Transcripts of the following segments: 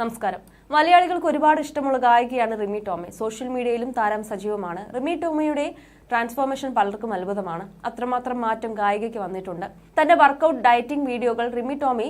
നമസ്കാരം. മലയാളികൾക്ക് ഒരുപാട് ഇഷ്ടമുള്ള ഗായികയാണ് റിമി ടോമി. സോഷ്യൽ മീഡിയയിലും താരം സജീവമാണ്. റിമി ടോമിയുടെ ട്രാൻസ്ഫോർമേഷൻ പലർക്കും അത്ഭുതമാണ്. അത്രമാത്രം മാറ്റം ഗായികയ്ക്ക് വന്നിട്ടുണ്ട്. തന്റെ വർക്കൗട്ട് ഡയറ്റിംഗ് വീഡിയോകൾ റിമി ടോമി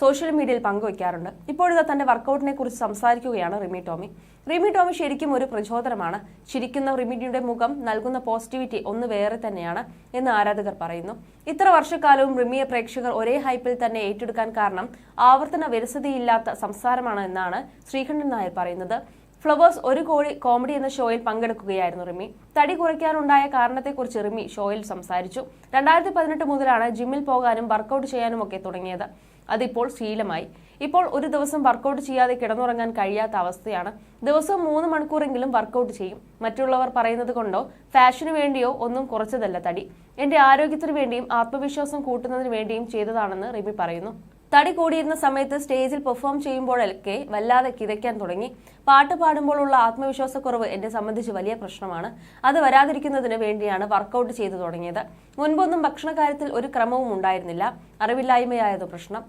സോഷ്യൽ മീഡിയയിൽ പങ്കുവയ്ക്കാറുണ്ട് ഇപ്പോഴിതാ തന്റെ വർക്കൗട്ടിനെ കുറിച്ച് സംസാരിക്കുകയാണ് റിമി ടോമി. റിമി ടോമി ശരിക്കും ഒരു പ്രചോദനമാണ്. ചിരിക്കുന്ന റിമിയുടെ മുഖം നൽകുന്ന പോസിറ്റിവിറ്റി ഒന്ന് വേറെ തന്നെയാണ് എന്ന് ആരാധകർ പറയുന്നു. ഇത്ര വർഷക്കാലവും റിമിയെ പ്രേക്ഷകർ ഒരേ ഹൈപ്പിൽ തന്നെ ഏറ്റെടുക്കാൻ കാരണം ആവർത്തന വിരസതയില്ലാത്ത സംസാരമാണ് എന്നാണ് ശ്രീകണ്ഠൻ നായർ പറയുന്നത്. ഫ്ലവേഴ്സ് ഒരു കോടി കോമഡി എന്ന ഷോയിൽ പങ്കെടുക്കുകയായിരുന്നു റിമി. തടി കുറയ്ക്കാനുണ്ടായ കാരണത്തെക്കുറിച്ച് റിമി ഷോയിൽ സംസാരിച്ചു. രണ്ടായിരത്തി പതിനെട്ട് മുതലാണ് ജിമ്മിൽ പോകാനും വർക്കൗട്ട് ചെയ്യാനും ഒക്കെ തുടങ്ങിയത്. അതിപ്പോൾ ശീലമായി. ഇപ്പോൾ ഒരു ദിവസം വർക്കൗട്ട് ചെയ്യാതെ കിടന്നുറങ്ങാൻ കഴിയാത്ത അവസ്ഥയാണ്. ദിവസവും മൂന്ന് മണിക്കൂറെങ്കിലും വർക്കൗട്ട് ചെയ്യും. മറ്റുള്ളവർ പറയുന്നത് കൊണ്ടോ ഫാഷന് വേണ്ടിയോ ഒന്നും കുറച്ചതല്ല തടി. എന്റെ ആരോഗ്യത്തിനു വേണ്ടിയും ആത്മവിശ്വാസം കൂട്ടുന്നതിന് വേണ്ടിയും ചെയ്തതാണെന്ന് റിമി പറയുന്നു. തടി കൂടിയിരുന്ന സമയത്ത് സ്റ്റേജിൽ പെർഫോം ചെയ്യുമ്പോഴൊക്കെ വല്ലാതെ കിതയ്ക്കാൻ തുടങ്ങി. പാട്ട് പാടുമ്പോഴുള്ള ആത്മവിശ്വാസക്കുറവ് എന്നെ സംബന്ധിച്ച് വലിയ പ്രശ്നമാണ്. അത് വരാതിരിക്കുന്നതിന് വേണ്ടിയാണ് വർക്കൗട്ട് ചെയ്തു തുടങ്ങിയത്. മുൻപൊന്നും ഭക്ഷണകാര്യത്തിൽ ഒരു ക്രമവും ഉണ്ടായിരുന്നില്ല. അറിവില്ലായ്മയായത് പ്രശ്നം.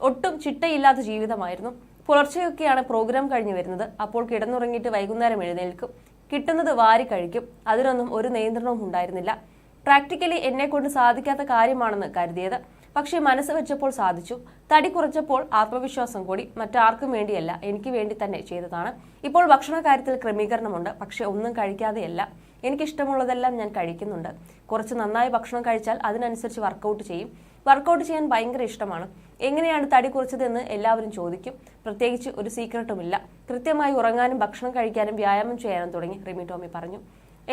ഒട്ടും ചിട്ടയില്ലാത്ത ജീവിതമായിരുന്നു. പുലർച്ചെയൊക്കെയാണ് പ്രോഗ്രാം കഴിഞ്ഞു വരുന്നത്. അപ്പോൾ കിടന്നുറങ്ങിയിട്ട് വൈകുന്നേരം എഴുന്നേൽക്കും. കിട്ടുന്നത് വാരി കഴിക്കും. അതിനൊന്നും ഒരു നിയന്ത്രണവും ഉണ്ടായിരുന്നില്ല. പ്രാക്ടിക്കലി എന്നെ കൊണ്ട് സാധിക്കാത്ത കാര്യമാണെന്ന് കരുതിയത്. പക്ഷേ മനസ്സ് വെച്ചപ്പോൾ സാധിച്ചു. തടി കുറച്ചപ്പോൾ ആത്മവിശ്വാസം കൂടി. മറ്റാർക്കും വേണ്ടിയല്ല എനിക്ക് വേണ്ടി തന്നെ ചെയ്തതാണ്. ഇപ്പോൾ ഭക്ഷണ കാര്യത്തിൽ ക്രമീകരണമുണ്ട് പക്ഷേ ഒന്നും കഴിക്കാതെയല്ല. എനിക്കിഷ്ടമുള്ളതെല്ലാം ഞാൻ കഴിക്കുന്നുണ്ട്. കുറച്ച് നന്നായി ഭക്ഷണം കഴിച്ചാൽ അതിനനുസരിച്ച് വർക്കൗട്ട് ചെയ്യും. വർക്കൗട്ട് ചെയ്യാൻ ഭയങ്കര ഇഷ്ടമാണ്. എങ്ങനെയാണ് തടി കുറച്ചതെന്ന് എല്ലാവരും ചോദിക്കും. പ്രത്യേകിച്ച് ഒരു സീക്രട്ടുമില്ല. കൃത്യമായി ഉറങ്ങാനും ഭക്ഷണം കഴിക്കാനും വ്യായാമം ചെയ്യാനും തുടങ്ങി റിമി ടോമി പറഞ്ഞു.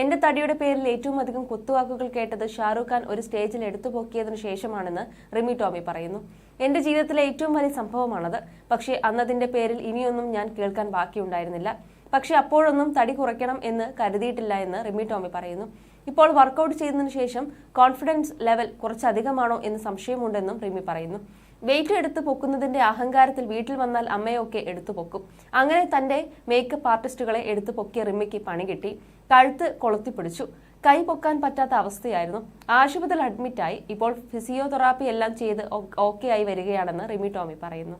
എന്റെ തടിയുടെ പേരിൽ ഏറ്റവും അധികം കുത്തുവാക്കുകൾ കേട്ടത് ഷാറൂഖ് ഖാൻ ഒരു സ്റ്റേജിൽ എടുത്തു പൊക്കിയതിനു ശേഷമാണെന്ന് റിമി ടോമി പറയുന്നു. എന്റെ ജീവിതത്തിലെ ഏറ്റവും വലിയ സംഭവമാണത്. പക്ഷേ അന്നതിന്റെ പേരിൽ ഇനിയൊന്നും ഞാൻ കേൾക്കാൻ ബാക്കിയുണ്ടായിരുന്നില്ല. പക്ഷെ അപ്പോഴൊന്നും തടി കുറയ്ക്കണം എന്ന് കരുതിയിട്ടില്ല എന്ന് റിമി ടോമി പറയുന്നു. ഇപ്പോൾ വർക്കൗട്ട് ചെയ്തതിനു ശേഷം കോൺഫിഡൻസ് ലെവൽ കുറച്ചധികമാണോ എന്ന് സംശയമുണ്ടെന്നും റിമി പറയുന്നു. വെയിറ്റ് എടുത്ത് പൊക്കുന്നതിന്റെ അഹങ്കാരത്തിൽ വീട്ടിൽ വന്നാൽ അമ്മയൊക്കെ എടുത്തു പൊക്കും. അങ്ങനെ തന്റെ മേക്കപ്പ് ആർട്ടിസ്റ്റുകളെ എടുത്തു പൊക്കിയ റിമ്മയ്ക്ക് പണി കിട്ടി. കഴുത്ത് കൊളുത്തിപ്പിടിച്ചു കൈ പൊക്കാൻ പറ്റാത്ത അവസ്ഥയായിരുന്നു. ആശുപത്രിയിൽ അഡ്മിറ്റായി ഇപ്പോൾ ഫിസിയോതെറാപ്പി എല്ലാം ചെയ്ത് ഓക്കെ ആയി വരികയാണെന്ന് റിമി ടോമി പറയുന്നു.